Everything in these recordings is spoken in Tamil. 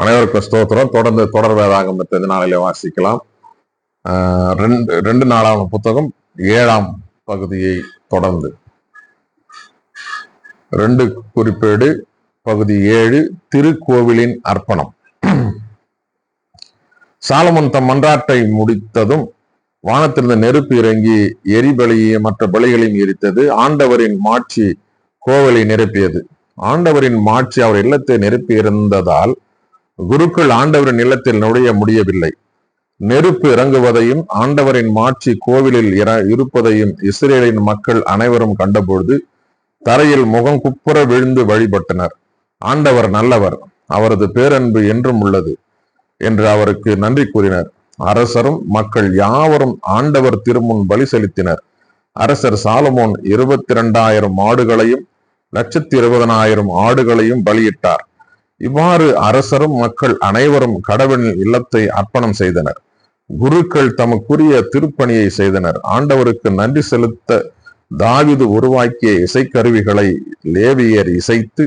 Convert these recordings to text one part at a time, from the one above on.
அனைவருக்கும் ஸ்தோத்திரம். தொடர்ந்து தொடர் வேதாகமத்தை இந்த நாளிலே வாசிக்கலாம். ரெண்டு ரெண்டு நாளான புத்தகம் ஏழாம் பகுதியை தொடர்ந்து. ரெண்டு குறிப்பேடு பகுதி ஏழு திருக்கோவிலின் அர்ப்பணம். சாலமன் தம் மன்றாட்டை முடித்ததும் வானத்திலிருந்து நெருப்பு இறங்கி எரிபலியையும் மற்ற பலிகளையும் எரித்தது. ஆண்டவரின் மாட்சி கோவிலை நிரப்பியது. ஆண்டவரின் மாட்சி அவர் இல்லத்தை நிரப்பி இருந்ததால் குருக்கள் ஆண்டவரின் நிலத்தில் நுழைய முடியவில்லை. நெருப்பு இறங்குவதையும் ஆண்டவரின் மாட்சி கோவிலில் இருப்பதையும் இஸ்ரேலின் மக்கள் அனைவரும் கண்டபொழுது தரையில் முகம் குப்புற விழுந்து வழிபட்டனர். ஆண்டவர் நல்லவர் அவரது பேரன்பு என்றும் உள்ளது என்று அவருக்கு நன்றி கூறினர். அரசரும் மக்கள் யாவரும் ஆண்டவர் திருமுன் பலி செலுத்தினர். அரசர் சாலமோன் இருபத்தி இரண்டாயிரம் ஆடுகளையும் லட்சத்தி இருபதனாயிரம் ஆடுகளையும் பலியிட்டார். இவ்வாறு அரசரும் மக்கள் அனைவரும் கடவுளின் இல்லத்தை அர்ப்பணம் செய்தனர். குருக்கள் தமக்குரிய திருப்பணியை செய்தனர். ஆண்டவருக்கு நன்றி செலுத்த தாவிது உருவாக்கிய இசைக்கருவிகளை லேவியர் இசைத்து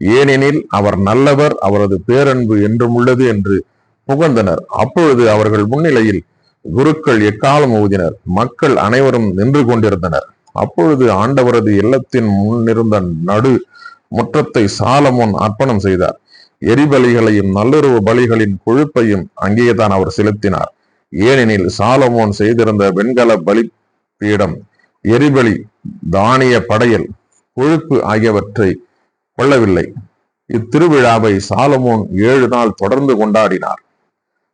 ஏனெனில் அவர் நல்லவர் அவரது பேரன்பு என்றும் உள்ளது என்று புகழ்ந்தனர். அப்பொழுது அவர்கள் முன்னிலையில் குருக்கள் எக்காலம் ஊதினர்? மக்கள் அனைவரும் நின்று கொண்டிருந்தனர். அப்பொழுது ஆண்டவரது இல்லத்தின் முன்னிருந்த நடு முற்றத்தை சாலமோன் அர்ப்பணம் செய்தார். எரிபலிகளையும் நல்லுறவு பலிகளின் கொழுப்பையும் அங்கேதான் அவர் செலுத்தினார். ஏனெனில் சாலமோன் செய்திருந்த வெண்கல பலிபீடம் எரிபலி தானிய படையல் கொழுப்பு ஆகியவற்றை கொள்ளவில்லை. இத்திருவிழாவை சாலமோன் ஏழு நாள் தொடர்ந்து கொண்டாடினார்.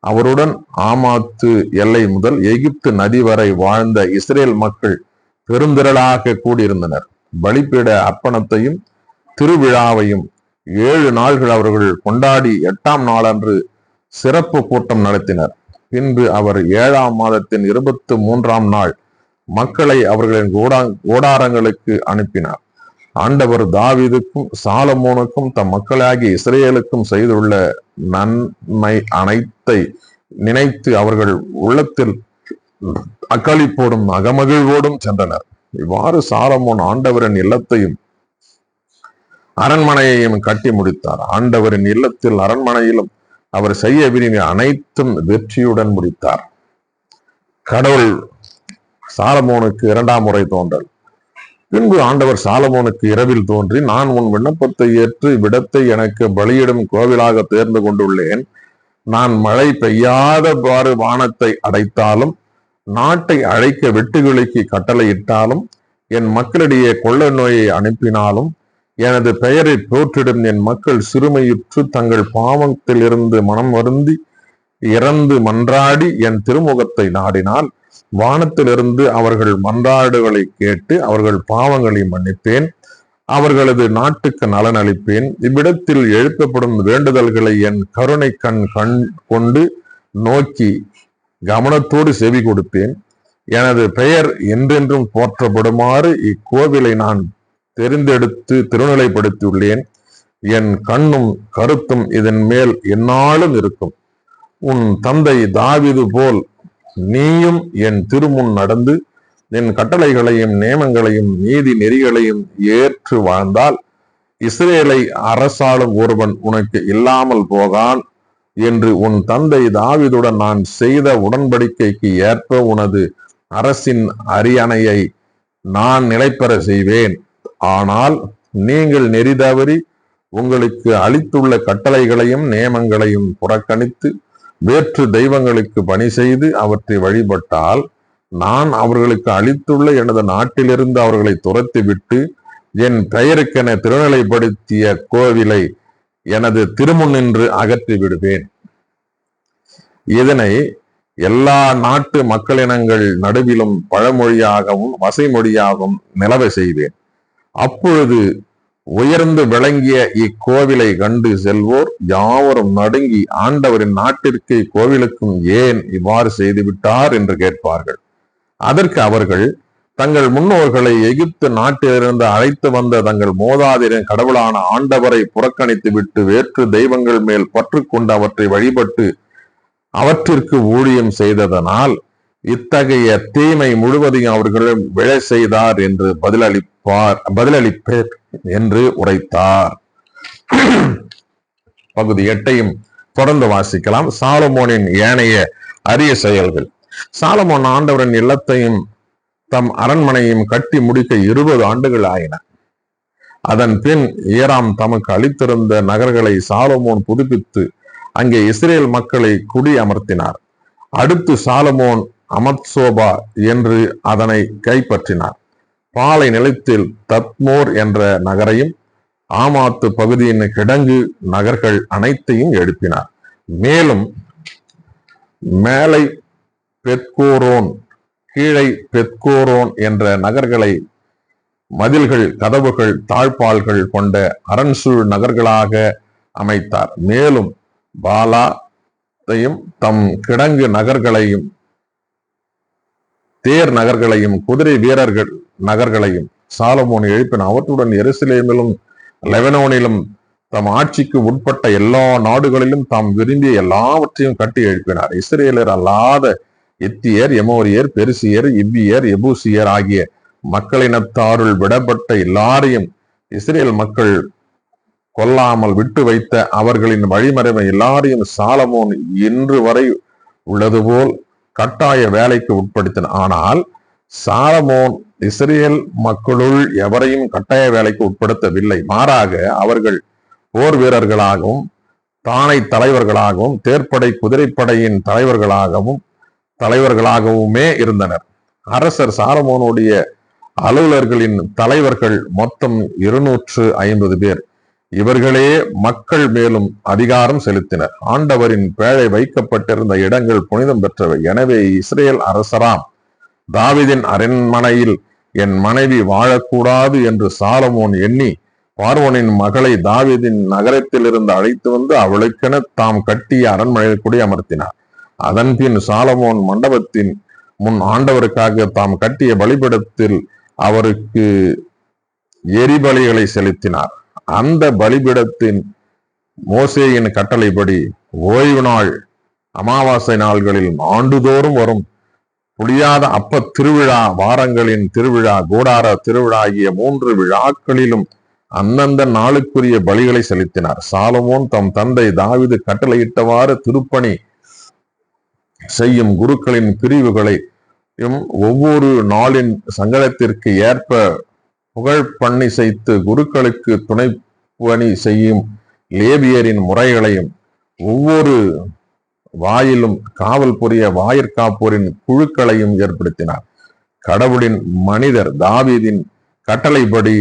அவருடன் ஆமாத்து எல்லை முதல் எகிப்து நதி வரை வாழ்ந்த இஸ்ரேல் மக்கள் பெருந்திரளாக கூடியிருந்தனர். பலிப்பீட அர்ப்பணத்தையும் திருவிழாவையும் ஏழு நாள்கள் அவர்கள் கொண்டாடி எட்டாம் நாளன்று சிறப்பு கூட்டம் நடத்தினர். பின்பு அவர் ஏழாம் மாதத்தின் இருபத்து மூன்றாம் நாள் மக்களை அவர்களின் கூடா கூடாரங்களுக்கு அனுப்பினார். ஆண்டவர் தாவீதுக்கும் சாலமோனுக்கும் தம் மக்களாகிய இஸ்ரேலுக்கும் செய்துள்ள நன்மை அனைத்தை நினைத்து அவர்கள் உள்ளத்தில் அக்களிப்போடும் அகமகிழ்வோடும் சென்றனர். இவ்வாறு சாலமோன் ஆண்டவரின் இல்லத்தையும் அரண்மனையையும் கட்டி முடித்தார். ஆண்டவரின் இல்லத்தில் அரண்மனையிலும் அவர் செய்ய விரும்பிய அனைத்தும் வெற்றியுடன் முடித்தார். கடவுள் சாலமோனுக்கு இரண்டாம் முறை தோன்றல். பின்பு ஆண்டவர் சாலமோனுக்கு இரவில் தோன்றி நான் உன் விண்ணப்பத்தை ஏற்று விடத்தை எனக்கு பலியிடும் கோவிலாக தேர்ந்து கொண்டுள்ளேன். நான் மழை பெய்யாதவாறு வானத்தை அடைத்தாலும் நாட்டை அழைக்க வெட்டுக்கிளிக்கு கட்டளையிட்டாலும் என் மக்களிடையே கொள்ள நோயை அனுப்பினாலும் எனது பெயரை போற்றிடும் என் மக்கள் சிறுமையுற்று தங்கள் பாவத்திலிருந்து மனம் வருந்தி இறந்து மன்றாடி என் திருமுகத்தை நாடினால் வானத்திலிருந்து அவர்கள் மன்றாடுகளை கேட்டு அவர்கள் பாவங்களை மன்னிப்பேன். அவர்களது நாட்டுக்கு நலன் அளிப்பேன் இவ்விடத்தில் எழுப்பப்படும் வேண்டுதல்களை என் கருணை கண் கண் கொண்டு நோக்கி கவனத்தோடு செவி கொடுப்பேன் எனது பெயர் என்றென்றும் போற்றப்படுமாறு இக்கோவிலை நான் தெரிந்தெடுத்து திருநிலைப்படுத்தியுள்ளேன். என் கண்ணும் கருத்தும் இதன் மேல் என்னாலும் இருக்கும். உன் தந்தை தாவிது போல் நீயும் என் திருமுன் நடந்து என் கட்டளைகளையும் நியமங்களையும் நீதி நெறிகளையும் ஏற்று வாழ்ந்தால் இஸ்ரேலை அரசாளும் ஒருவன் உனக்கு இல்லாமல் போகான் என்று உன் தந்தை தாவிதுடன் நான் செய்த உடன்படிக்கைக்கு ஏற்ப உனது அரசின் அரியணையை நான் நிலைப்பெற செய்வேன். ஆனால் நீங்கள் நெறி தவறி உங்களுக்கு அளித்துள்ள கட்டளைகளையும் நியமங்களையும் புறக்கணித்து வேற்று தெய்வங்களுக்கு பணி செய்து அவற்றை வழிபட்டால் நான் அவர்களுக்கு அளித்துள்ள எனது நாட்டிலிருந்து அவர்களை துரத்திவிட்டு என் பெயருக்கென திருநிலைப்படுத்திய கோவிலை எனது திருமுன்னின்று அகற்றி விடுவேன் இதனை எல்லா நாட்டு மக்களினங்கள் நடுவிலும் பழமொழியாகவும் வசைமொழியாகவும் நிலவை செய்வேன். அப்பொழுது உயர்ந்து விளங்கிய இக்கோவிலை கண்டு செல்வோர் யாவரும் நடுங்கி ஆண்டவரின் நாட்டிற்கு கோவிலுக்கும் ஏன் இவ்வாறு செய்துவிட்டார்? என்று கேட்பார்கள். அதற்கு அவர்கள் தங்கள் முன்னோர்களை எகிப்து நாட்டிலிருந்து அழைத்து வந்த தங்கள் மோதாதிரின் கடவுளான ஆண்டவரை புறக்கணித்து விட்டு வேற்று தெய்வங்கள் மேல் பற்று கொண்டு அவற்றை வழிபட்டு அவற்றிற்கு ஊழியம் செய்ததனால் இத்தகைய தீமை முழுவதையும் அவர்களும் விழை செய்தார் என்று பதிலளி பார் பதிலளிப்பேர் என்று உரைத்தார். பகுதி எட்டையும் தொடர்ந்து வாசிக்கலாம். சாலமோனின் ஏனைய அரிய செயல்கள். சாலமோன் ஆண்டவரின் இல்லத்தையும் தம் அரண்மனையும் கட்டி முடிக்க இருபது ஆண்டுகள் ஆயின. அதன் பின் ஏராம் தமக்கு அளித்திருந்த நகர்களை சாலமோன் புதுப்பித்து அங்கே இஸ்ரேல் மக்களை குடி அமர்த்தினார். அடுத்து சாலமோன் அமத்சோபா என்று அதனை கைப்பற்றினார். பாலை நிலத்தில் தத்மோர் என்ற நகரையும் ஆமாத்து பகுதியின் கிடங்கு நகர்கள் அனைத்தையும் எழுப்பினார். மேலும் மேலை பெத்கோரோன் கீழை பெத்கோரோன் என்ற நகர்களை மதில்கள் கதவுகள் தாழ்பால்கள் கொண்ட அரண்சூழ் நகர்களாக அமைத்தார். மேலும் பாலாத்தையும் தம் கிடங்கு நகர்களையும் தேர் நகர்களையும் குதிரை வீரர்கள் நகர்களையும் சாலமோன் எழுப்பின அவற்றுடன் எருசலேமிலும் லெவனோனிலும் தம் ஆட்சிக்கு உட்பட்ட எல்லா நாடுகளிலும் தாம் விரும்பிய எல்லாவற்றையும் கட்டி எழுப்பினார். இஸ்ரேலர் அல்லாத எத்தியர் எமோரியர் பெருசியர் இவ்வியர் எபூசியர் ஆகிய மக்களினத்தாருள் விடப்பட்ட எல்லாரையும் இஸ்ரேல் மக்கள் கொல்லாமல் விட்டு வைத்த அவர்களின் வழிமறைமை எல்லாரையும் சாலமோன் இன்று வரை உள்ளது போல் கட்டாய வேலைக்கு உட்படுத்தினர் ஆனால் சாலமோன் இஸ்ரேல் மக்களுள் எவரையும் கட்டாய வேலைக்கு உட்படுத்தவில்லை. மாறாக அவர்கள் போர் வீரர்களாகவும் தானை தலைவர்களாகவும் தேர்ப்படை குதிரைப்படையின் தலைவர்களாகவும் தலைவர்களாகவுமே இருந்தனர். அரசர் சாரமோனுடைய அலுவலர்களின் தலைவர்கள் மொத்தம் இருநூற்று ஐம்பது பேர். இவர்களே மக்கள் மேலும் அதிகாரம் செலுத்தினர். ஆண்டவரின் பேழை வைக்கப்பட்டிருந்த இடங்கள் புனிதம் பெற்றவை. எனவே இஸ்ரேல் அரசராம் தாவிதின் அரண்மனையில் என் மனைவி வாழக்கூடாது என்று சாலமோன் எண்ணி பார்வனின் மகளை தாவிதின் நகரத்திலிருந்து அழைத்து வந்து அவளுக்கென தாம் கட்டிய அரண்மனையில் குடியமர்த்தினார். அதன்பின் சாலமோன் மண்டபத்தின் முன் ஆண்டவருக்காக தாம் கட்டிய பலிபடத்தில் அவருக்கு எரிபலிகளை செலுத்தினார். அந்த பலிபிடத்தின் மோசேயின் கட்டளைப்படி ஓய்வு நாள் அமாவாசை நாள்களில் ஆண்டுதோறும் வரும். புளியாத அப்ப திருவிழா வாரங்களின் திருவிழா கூடார திருவிழா ஆகிய மூன்று விழாக்களிலும் அந்தந்த நாளுக்குரிய பலிகளை செலுத்தினார். சாலமோன் தம் தந்தை தாவிது கட்டளையிட்டவாறு திருப்பணி செய்யும் குருக்களின் பிரிவுகளை ஒவ்வொரு நாளின் சங்கடத்திற்கு ஏற்ப புகழ் பண்ணி செய்து குருக்களுக்கு துணை பணி செய்யும் லேபியரின் முறைகளையும் ஒவ்வொரு வாயிலும் காவல் புரிய வாயிற்காப்போரின் குழுக்களையும் ஏற்படுத்தினார். கடவுளின் மனிதர் தாவீதின் கட்டளைப்படி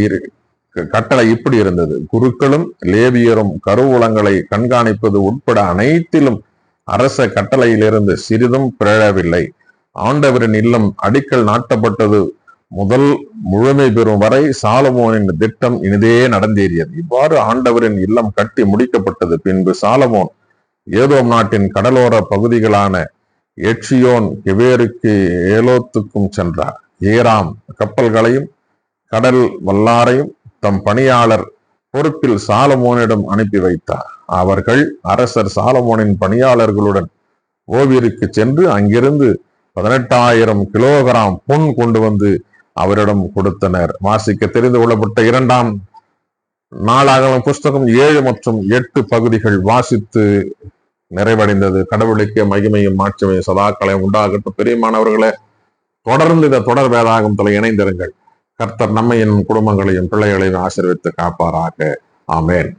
கட்டளை இப்படி இருந்தது. குருக்களும் லேபியரும் கருவூலங்களை கண்காணிப்பது உட்பட அனைத்திலும் அரச கட்டளையிலிருந்து சிறிதும் பிறழவில்லை. ஆண்டவரின் இல்லம் அடிக்கல் நாட்டப்பட்டது. முதல் முழுமை பெறும் வரை சாலமோனின் திட்டம் இனிதே நடந்தேறியது. இவ்வாறு ஆண்டவரின் இல்லம் கட்டி முடிக்கப்பட்டது. பின்பு சாலமோன் ஏதோம் நாட்டின் கடலோர பகுதிகளான எட்சியோன் கெவேருக்கு ஏலோத்துக்கும் சென்றார். ஏராம் கப்பல்களையும் கடல் வல்லாரையும் தம் பணியாளர் பொறுப்பில் சாலமோனிடம் அனுப்பி வைத்தார். அவர்கள் அரசர் சாலமோனின் பணியாளர்களுடன் ஓவியருக்கு சென்று அங்கிருந்து பதினெட்டாயிரம் கிலோகிராம் பொன் கொண்டு வந்து அவரிடம் கொடுத்தனர். வாசிக்க தெரிந்து கொள்ளப்பட்ட இரண்டாம் நாளாகலும் புஸ்தகம் ஏழு மற்றும் எட்டு பகுதிகள் வாசித்து நிறைவடைந்தது. கடவுளுக்கு மகிமையும் மாட்சிமையும் சதாக்களை உண்டாகட்டும். பெரியமானவர்களே தொடர்ந்து இந்த தொடர் வேதாகமத்தில் இணைந்திருங்கள். கர்த்தர் நம்மையின் குடும்பங்களையும் பிள்ளைகளையும் ஆசீர்வித்து காப்பாராக. ஆமேன்.